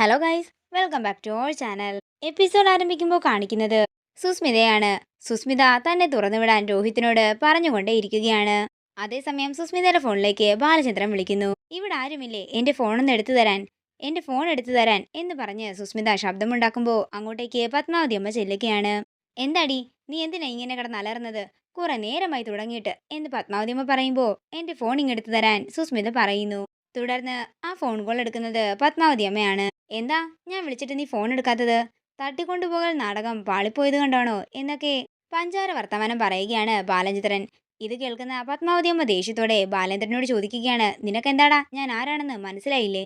Hello guys welcome back to our channel episode ആരംഭിക്കുമ്പോൾ കാണിക്കുന്നത് സുസ്മിതയാണ്. സുസ്മിത തന്നെ തുറന്നുവിടാൻ രോഹിത്തിനോട് പറഞ്ഞുകൊണ്ടേ ഇരിക്കുകയാണ്. അതേസമയം സുസ്മിതയുടെ ഫോണിലേക്ക് ബാലചന്ദ്രൻ വിളിക്കുന്നു. ഇവിടെ ആരുമില്ലേ? എന്റെ ഫോണൊന്ന് എടുത്തു തരാൻ. എന്റെ ഫോൺ എടുത്തു തരാൻ എന്ന് പറഞ്ഞ് സുസ്മിത ശബ്ദമുണ്ടാക്കുമ്പോൾ അങ്ങോട്ടേക്ക് പത്മാവതി അമ്മ ചെല്ലുകയാണ്. എന്താടി? നീ എന്തിനാ ഇങ്ങനെ കിടന്ന് അലർന്നത് കുറെ നേരമായി തുടങ്ങിയിട്ട് എന്ന് പത്മാവതി അമ്മ പറയുമ്പോൾ എന്റെ ഫോൺ ഇങ്ങെടുത്തു തരാൻ സുസ്മിത പറയുന്നു. തുടർന്ന് ആ ഫോൺ കോൾ എടുക്കുന്നത് പത്മാവതി അമ്മയാണ്. എന്താ? ഞാൻ വിളിച്ചിട്ട് നീ ഫോൺ എടുക്കാത്തത്? തട്ടിക്കൊണ്ടുപോകൽ നാടകം പാളിപ്പോയത് കണ്ടാണോ? എന്നൊക്കെ പഞ്ചാര വർത്തമാനം പറയുകയാണ് ബാലചന്ദ്രൻ. ഇത് കേൾക്കുന്ന പത്മാവതി അമ്മ ദേഷ്യത്തോടെ ബാലേന്ദ്രനോട് ചോദിക്കുകയാണ്. നിനക്കെന്താടാ? ഞാൻ ആരാണെന്ന് മനസ്സിലായില്ലേ?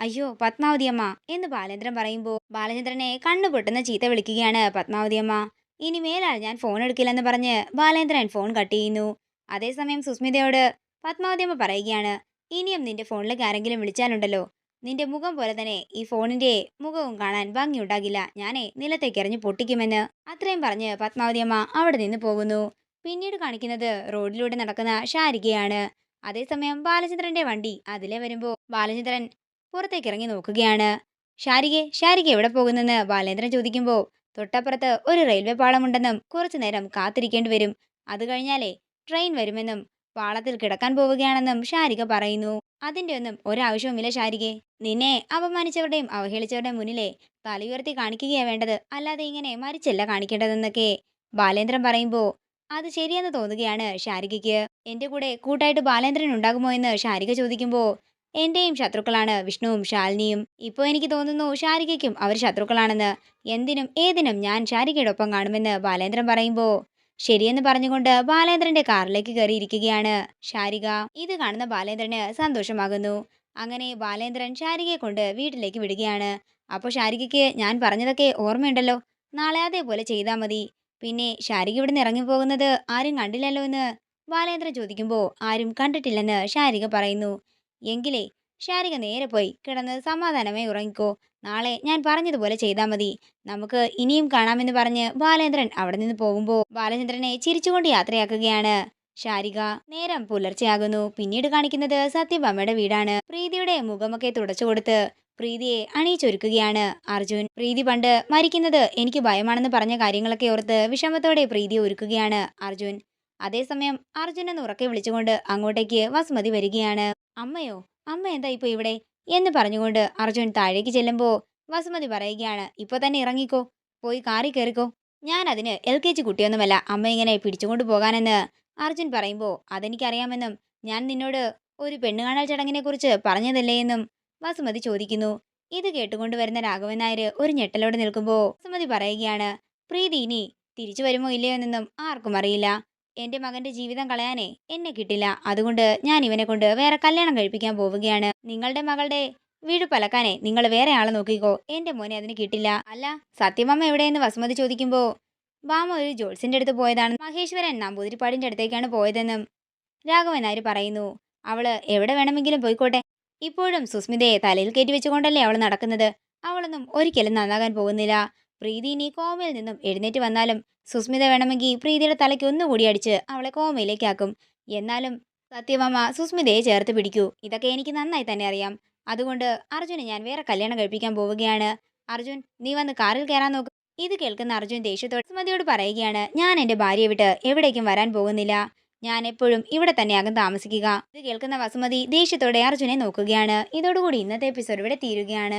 അയ്യോ പത്മാവതി അമ്മ എന്ന് ബാലേന്ദ്രൻ പറയുമ്പോൾ ബാലചന്ദ്രനെ കണ്ണു പൊട്ടുന്ന ചീത്ത വിളിക്കുകയാണ് പത്മാവതി അമ്മ. ഇനി മേലാൽ ഞാൻ ഫോൺ എടുക്കില്ലെന്ന് പറഞ്ഞ് ബാലേന്ദ്രൻ ഫോൺ കട്ട് ചെയ്യുന്നു. അതേസമയം സുസ്മിതയോട് പത്മാവതി അമ്മ പറയുകയാണ്. ഇനിയും നിന്റെ ഫോണിലേക്ക് ആരെങ്കിലും വിളിച്ചാലുണ്ടല്ലോ. നിന്റെ മുഖം പോലെ തന്നെ ഈ ഫോണിന്റെ മുഖവും കാണാൻ ഭംഗിയുണ്ടാകില്ല. ഞാനേ നിലത്തേക്ക് എറിഞ്ഞ് പൊട്ടിക്കുമെന്ന്. അത്രയും പറഞ്ഞ് പത്മാവതി അമ്മ അവിടെ നിന്ന് പോകുന്നു. പിന്നീട് കാണിക്കുന്നത് റോഡിലൂടെ നടക്കുന്ന ഷാരികയാണ്. അതേസമയം ബാലചന്ദ്രന്റെ വണ്ടി അതിലെ വരുമ്പോൾ ബാലചന്ദ്രൻ പുറത്തേക്ക് ഇറങ്ങി നോക്കുകയാണ്. ഷാരികെ ഷാരിക എവിടെ പോകുന്നെന്ന്? ബാലേന്ദ്രൻ ചോദിക്കുമ്പോൾ തൊട്ടപ്പുറത്ത് ഒരു റെയിൽവേ പാളമുണ്ടെന്നും കുറച്ചു നേരം കാത്തിരിക്കേണ്ടി വരും. അത് കഴിഞ്ഞാലേ ട്രെയിൻ വരുമെന്നും പാളത്തിൽ കിടക്കാൻ പോവുകയാണെന്നും ഷാരിക പറയുന്നു. അതിന്റെ ഒന്നും ഒരാവശ്യവുമില്ല ഷാരികെ. നിന്നെ അപമാനിച്ചവരുടെയും അവഹേളിച്ചവരുടെയും മുന്നിലെ തലയുയർത്തി കാണിക്കുകയാണ് വേണ്ടത്. അല്ലാതെ ഇങ്ങനെ മരിച്ചല്ല കാണിക്കേണ്ടതെന്നൊക്കെ ബാലേന്ദ്രൻ പറയുമ്പോൾ അത് ശരിയെന്ന് തോന്നുകയാണ് ഷാരികയ്ക്ക്. എന്റെ കൂടെ കൂട്ടായിട്ട് ബാലേന്ദ്രൻ ഉണ്ടാകുമോ എന്ന് ഷാരിക ചോദിക്കുമ്പോൾ എന്റെയും ശത്രുക്കളാണ് വിഷ്ണുവും ശാലിനിയും. ഇപ്പോൾ എനിക്ക് തോന്നുന്നു ഷാരികയ്ക്കും അവർ ശത്രുക്കളാണെന്ന്. എന്തിനും ഏതിനും ഞാൻ ഷാരികയുടെ ഒപ്പം കാണുമെന്ന് ബാലേന്ദ്രൻ പറയുമ്പോ ശരിയെന്ന് പറഞ്ഞുകൊണ്ട് ബാലേന്ദ്രന്റെ കാറിലേക്ക് കയറിയിരിക്കുകയാണ്. ഷാരിക ഇത് കാണുന്ന ബാലേന്ദ്രന് സന്തോഷമാകുന്നു. അങ്ങനെ ബാലേന്ദ്രൻ ഷാരികയെ കൊണ്ട് വീട്ടിലേക്ക് വിടുകയാണ്. അപ്പോൾ ഷാരികയ്ക്ക് ഞാൻ പറഞ്ഞതൊക്കെ ഓർമ്മയുണ്ടല്ലോ. നാളെ അതേപോലെ ചെയ്താൽ മതി. പിന്നെ ഷാരിക ഇവിടുന്ന് ഇറങ്ങിപ്പോകുന്നത് ആരും കണ്ടില്ലല്ലോ എന്ന് ബാലേന്ദ്രൻ ചോദിക്കുമ്പോൾ ആരും കണ്ടിട്ടില്ലെന്ന് ഷാരിക പറയുന്നു. എങ്കിലേ ഷാരിക നേരെ പോയി. കിടന്ന് സമാധാനമായി ഉറങ്ങിക്കോ. നാളെ ഞാൻ പറഞ്ഞതുപോലെ ചെയ്താൽ മതി. നമുക്ക് ഇനിയും കാണാമെന്ന് പറഞ്ഞ് ബാലേന്ദ്രൻ അവിടെ നിന്ന് പോകുമ്പോൾ ബാലചന്ദ്രനെ ചിരിച്ചുകൊണ്ട് യാത്രയാക്കുകയാണ്. ശാരിക നേരം പുലർച്ചെയാകുന്നു. പിന്നീട് കാണിക്കുന്നത് സത്യഭാമയുടെ വീടാണ്. പ്രീതിയുടെ മുഖമൊക്കെ തുടച്ചു കൊടുത്ത് പ്രീതിയെ അണിയിച്ചൊരുക്കുകയാണ് അർജുൻ. പ്രീതി പണ്ട് മരിക്കുന്നത് എനിക്ക് ഭയമാണെന്ന് പറഞ്ഞ കാര്യങ്ങളൊക്കെ ഓർത്ത് വിഷമത്തോടെ പ്രീതി ഒരുക്കുകയാണ് അർജുൻ. അതേസമയം അർജുൻ എന്ന് ഉറക്കെ വിളിച്ചുകൊണ്ട് അങ്ങോട്ടേക്ക് വസുമതി വരികയാണ്. അമ്മയോ അമ്മ എന്താ ഇപ്പൊ ഇവിടെ? എന്ന് പറഞ്ഞുകൊണ്ട് അർജുൻ താഴേക്ക് ചെല്ലുമ്പോൾ വസുമതി പറയുകയാണ് ഇപ്പൊ തന്നെ ഇറങ്ങിക്കോ പോയി കാറി കയറിക്കോ ഞാൻ അതിന് എൽ കെ ജി കുട്ടിയൊന്നുമല്ല അമ്മ ഇങ്ങനെ പിടിച്ചുകൊണ്ട് പോകാനെന്ന് അർജുൻ പറയുമ്പോൾ അതെനിക്കറിയാമെന്നും ഞാൻ നിന്നോട് ഒരു പെണ്ണുകാണൽ ചടങ്ങിനെ കുറിച്ച് പറഞ്ഞതല്ലേ എന്നും വസുമതി ചോദിക്കുന്നു. ഇത് കേട്ടുകൊണ്ട് വരുന്ന രാഘവൻ നായർ ഒരു ഞെട്ടലോടെ നിൽക്കുമ്പോൾ വസുമതി പറയുകയാണ് പ്രീതി ഇനി തിരിച്ചു വരുമോ ഇല്ലയോ എന്നൊന്നും ആർക്കും അറിയില്ല. എന്റെ മകന്റെ ജീവിതം കളയാനേ എന്നെ കിട്ടില്ല. അതുകൊണ്ട് ഞാൻ ഇവനെ കൊണ്ട് വേറെ കല്യാണം കഴിപ്പിക്കാൻ പോവുകയാണ്. നിങ്ങളുടെ മകളുടെ വീട് പലക്കാനെ. നിങ്ങൾ വേറെ ആളെ നോക്കിക്കോ. എന്റെ മോനെ അതിന് കിട്ടില്ല. അല്ല സത്യമാമ എവിടെയെന്ന് വസുമതി ചോദിക്കുമ്പോ ബാമ ഒരു ജോൾസിന്റെ അടുത്ത് പോയതാണ്. മഹേശ്വരൻ നമ്പൂതിരിപ്പാടിന്റെ അടുത്തേക്കാണ് പോയതെന്നും രാഘവൻ നായർ പറയുന്നു. അവൾ എവിടെ വേണമെങ്കിലും പോയിക്കോട്ടെ. ഇപ്പോഴും സുസ്മിതയെ തലയിൽ കയറ്റി വെച്ചുകൊണ്ടല്ലേ അവൾ നടക്കുന്നത്? അവളൊന്നും ഒരിക്കലും നന്നാകാൻ പോകുന്നില്ല. പ്രീതി ഇനി കോമയിൽ നിന്നും എഴുന്നേറ്റ് വന്നാലും സുസ്മിത വേണമെങ്കിൽ പ്രീതിയുടെ തലയ്ക്ക് ഒന്നുകൂടി അടിച്ച് അവളെ കോമയിലേക്കാക്കും. എന്നാലും സത്യമാമ സുസ്മിതയെ ചേർത്ത് പിടിക്കൂ. ഇതൊക്കെ എനിക്ക് നന്നായി തന്നെ അറിയാം. അതുകൊണ്ട് അർജുനെ ഞാൻ വേറെ കല്യാണം കഴിപ്പിക്കാൻ പോവുകയാണ്. അർജുൻ നീ വന്ന് കാറിൽ കയറാൻ നോക്ക്. ഇത് കേൾക്കുന്ന അർജുൻ ദേഷ്യത്തോട് സുമതിയോട് പറയുകയാണ് ഞാൻ എന്റെ ഭാര്യയെ വിട്ട് എവിടേക്കും വരാൻ പോകുന്നില്ല. ഞാൻ എപ്പോഴും ഇവിടെ തന്നെയാകും താമസിക്കുക. ഇത് കേൾക്കുന്ന വസുമതി ദേഷ്യത്തോടെ അർജുനെ നോക്കുകയാണ്. ഇതോടുകൂടി ഇന്നത്തെ എപ്പിസോഡ് ഇവിടെ തീരുകയാണ്.